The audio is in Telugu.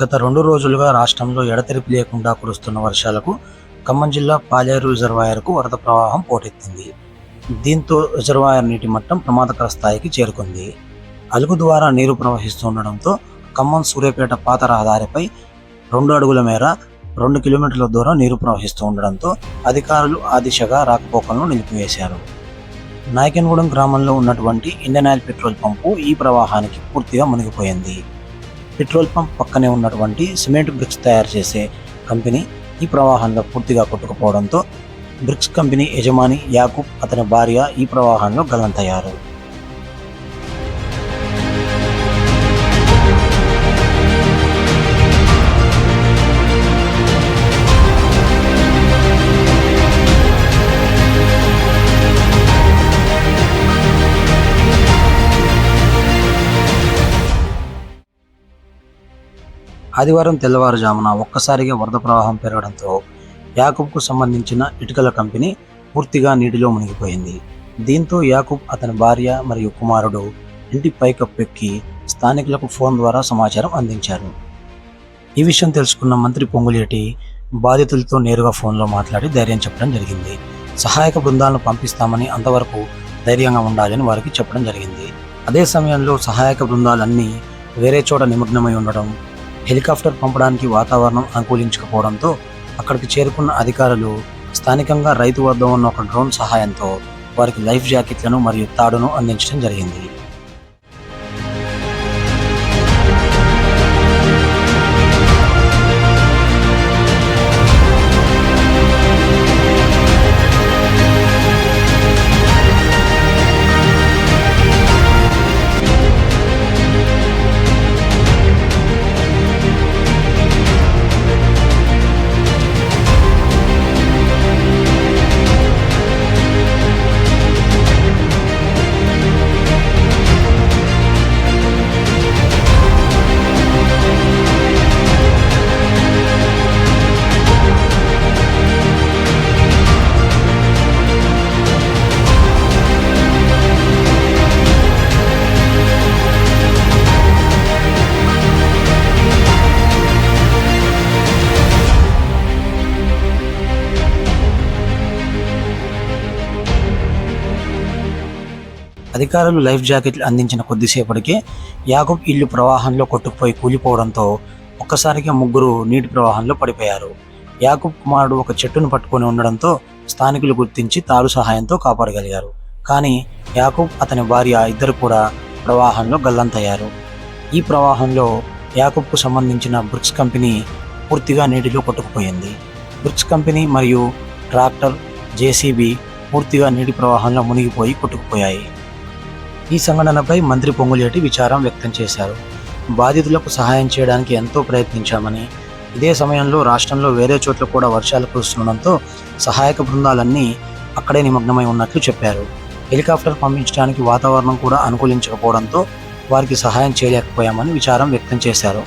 గత రెండు రోజులుగా రాష్ట్రంలో ఎడతెరిపి లేకుండా కురుస్తున్న వర్షాలకు ఖమ్మం జిల్లా పాలేరు రిజర్వాయర్కు వరద ప్రవాహం పోటెత్తింది. దీంతో రిజర్వాయర్ నీటి మట్టం ప్రమాదకర స్థాయికి చేరుకుంది. అలుగు ద్వారా నీరు ప్రవహిస్తుండడంతో ఖమ్మం సూర్యాపేట పాత రహదారిపై రెండు అడుగుల మేర రెండు కిలోమీటర్ల దూరం నీరు ప్రవహిస్తూ ఉండడంతో అధికారులు ఆ దిశగా రాకపోకలను నిలిపివేశారు. నాయకన్గూడెం గ్రామంలో ఉన్నటువంటి ఇండియన్ ఆయిల్ పెట్రోల్ పంపు ఈ ప్రవాహానికి పూర్తిగా మునిగిపోయింది. పెట్రోల్ పంప్ పక్కనే ఉన్నటువంటి సిమెంట్ బ్రిక్స్ తయారు చేసే కంపెనీ ఈ ప్రవాహంలో పూర్తిగా కొట్టుకుపోవడంతో బ్రిక్స్ కంపెనీ యజమాని యాకూబ్ అతని భార్య ఈ ప్రవాహంలో గల్లంతయ్యారు ఆదివారం తెల్లవారుజామున ఒక్కసారిగా వరద ప్రవాహం పెరగడంతో యాకూబ్కు సంబంధించిన ఇటుకల కంపెనీ పూర్తిగా నీటిలో మునిగిపోయింది. దీంతో యాకూబ్ అతని భార్య మరియు కుమారుడు ఇంటి పైకప్పెక్కి స్థానికులకు ఫోన్ ద్వారా సమాచారం అందించారు. ఈ విషయం తెలుసుకున్న మంత్రి పొంగులేటి బాధితులతో నేరుగా ఫోన్లో మాట్లాడి ధైర్యం చెప్పడం జరిగింది. సహాయక బృందాలను పంపిస్తామని అంతవరకు ధైర్యంగా ఉండాలని వారికి చెప్పడం జరిగింది. అదే సమయంలో సహాయక బృందాలన్నీ వేరే చోట నిమగ్నమై ఉండడం హెలికాప్టర్ పంపడానికి వాతావరణం అనుకూలించకపోవడంతో అక్కడికి చేరుకున్న అధికారులు స్థానికంగా రైతు వద్ద ఉన్న ఒక డ్రోన్ సహాయంతో వారికి లైఫ్ జాకెట్లను మరియు తాడును అందించడం జరిగింది. అధికారులు లైఫ్ జాకెట్లు అందించిన కొద్దిసేపటికే యాకూబ్ ఇల్లు ప్రవాహంలో కొట్టుకుపోయి కూలిపోవడంతో ఒక్కసారిగా ముగ్గురు నీటి ప్రవాహంలో పడిపోయారు. యాకూబ్ కుమారుడు ఒక చెట్టును పట్టుకొని ఉండడంతో స్థానికులు గుర్తించి తాడు సహాయంతో కాపాడగలిగారు. కానీ యాకూబ్ అతని భార్య ఇద్దరు కూడా ప్రవాహంలో గల్లంతయ్యారు. ఈ ప్రవాహంలో యాకూబ్కు సంబంధించిన బ్రిక్స్ కంపెనీ పూర్తిగా నీటిలో కొట్టుకుపోయింది. బ్రిక్స్ కంపెనీ మరియు ట్రాక్టర్ జేసీబీ పూర్తిగా నీటి ప్రవాహంలో మునిగిపోయి కొట్టుకుపోయాయి. ఈ సంఘటనపై మంత్రి పొంగులేటి విచారం వ్యక్తం చేశారు. బాధితులకు సహాయం చేయడానికి ఎంతో ప్రయత్నించామని ఇదే సమయంలో రాష్ట్రంలో వేరే చోట్ల కూడా వర్షాలు కురుస్తుండడంతో సహాయక బృందాలన్నీ అక్కడే నిమగ్నమై ఉన్నట్లు చెప్పారు. హెలికాప్టర్ పంపించడానికి వాతావరణం కూడా అనుకూలించకపోవడంతో వారికి సహాయం చేయలేకపోయామని విచారం వ్యక్తం చేశారు.